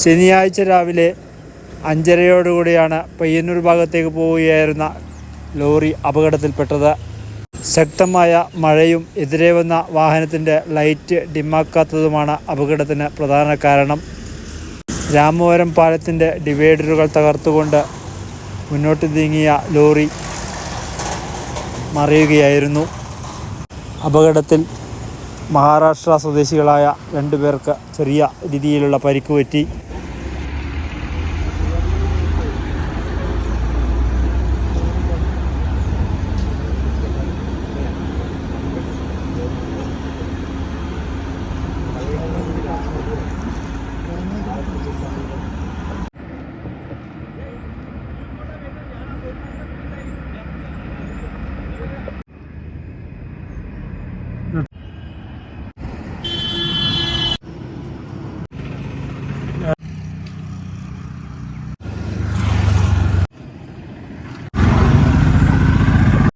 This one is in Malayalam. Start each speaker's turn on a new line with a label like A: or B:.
A: ശനിയാഴ്ച രാവിലെ അഞ്ചരയോടുകൂടിയാണ് പയ്യന്നൂർ ഭാഗത്തേക്ക് പോവുകയായിരുന്ന ലോറി അപകടത്തിൽപ്പെട്ടത്. ശക്തമായ മഴയും എതിരെ വന്ന വാഹനത്തിന്റെ ലൈറ്റ് ഡിമാക്കാത്തതുമാണ് അപകടത്തിന് പ്രധാന കാരണം. രാമവരം പാലത്തിന്റെ ഡിവൈഡറുകൾ തകർത്തുകൊണ്ട് മുന്നോട്ട് നീങ്ങിയ ലോറി മറിയുകയായിരുന്നു. അപകടത്തിൽ മഹാരാഷ്ട്ര സ്വദേശികളായ രണ്ടുപേർക്ക് ചെറിയ രീതിയിലുള്ള പരിക്ക് പറ്റി